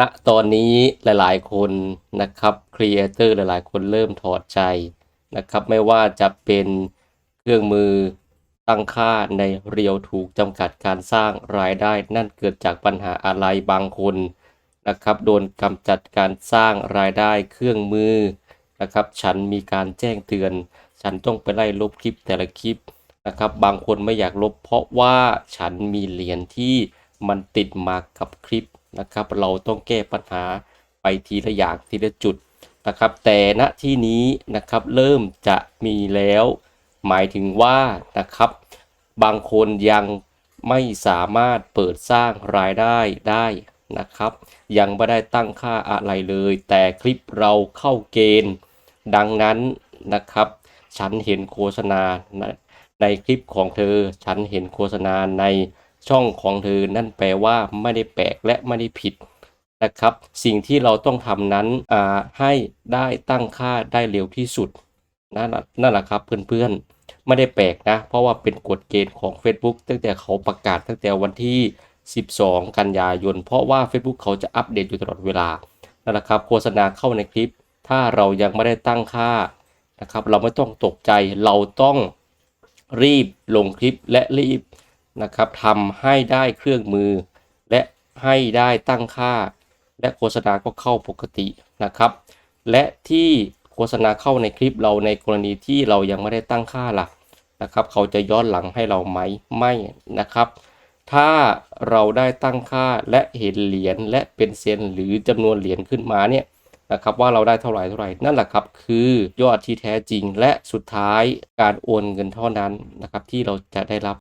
ณตอนนี้หลายๆ คนนะครับครีเอเตอร์หลายๆ คนเริ่มถอดใจนะครับ ไม่ว่าจะเป็นเครื่องมือตั้งค่าในเรียวถูกจำกัดการสร้างรายได้ นั่นเกิดจากปัญหาอะไรบางคนนะครับ โดนกำจัดการสร้างรายได้เครื่องมือนะครับ ฉันมีการแจ้งเตือน ฉันต้องไปไล่ลบคลิปแต่ละคลิปนะครับ บางคนไม่อยากลบเพราะว่าฉันมีเหรียญที่มันติดมากับคลิป นะครับ เราต้องแก้ปัญหาไปทีละอย่างทีละจุดนะครับ แต่ณที่นี้นะครับเริ่มจะมีแล้ว หมายถึงว่านะครับ บางคนยังไม่สามารถเปิดสร้างรายได้ได้นะครับ ยังไม่ได้ตั้งค่าอะไรเลย แต่คลิปเราเข้าเกณฑ์ ดังนั้นนะครับ ฉันเห็นโฆษณาในในคลิปของเธอ ฉันเห็นโฆษณาใน ช่องของเธอ นั่นแปลว่าไม่ได้แปลกและไม่ได้ผิดนะครับ สิ่งที่เราต้องทำนั้นให้ได้ตั้งค่าได้เร็วที่สุดนั่นแหละนั่นแหละครับเพื่อนๆ ไม่ได้แปลกนะ เพราะว่าเป็นกฎเกณฑ์ของ Facebook ตั้งแต่เขาประกาศตั้งแต่วันที่ 12 กันยายน เพราะว่า Facebook เขาจะอัปเดตอยู่ตลอดเวลานั่นแหละครับโฆษณาเข้าในคลิป ถ้าเรายังไม่ได้ตั้งค่านะครับ เราไม่ต้องตกใจเราต้องรีบลงคลิปและรีบ นะครับทำให้ได้เครื่องมือ และให้ได้ตั้งค่า และโฆษณาก็เข้าปกตินะครับ และที่โฆษณาเข้าในคลิปเราในกรณีที่เรายังไม่ได้ตั้งค่าล่ะนะครับ เขาจะย้อนหลังให้เราไหมไม่นะครับ ถ้าเราได้ตั้งค่าและเห็นเหรียญและเป็นเซนหรือจำนวนเหรียญขึ้นมาเนี่ยนะครับว่าเราได้เท่าไหร่เท่าไหร่นั่นแหละครับคือยอดที่แท้จริงและสุดท้ายการโอนเงินเท่านั้นนะครับที่เราจะได้รับ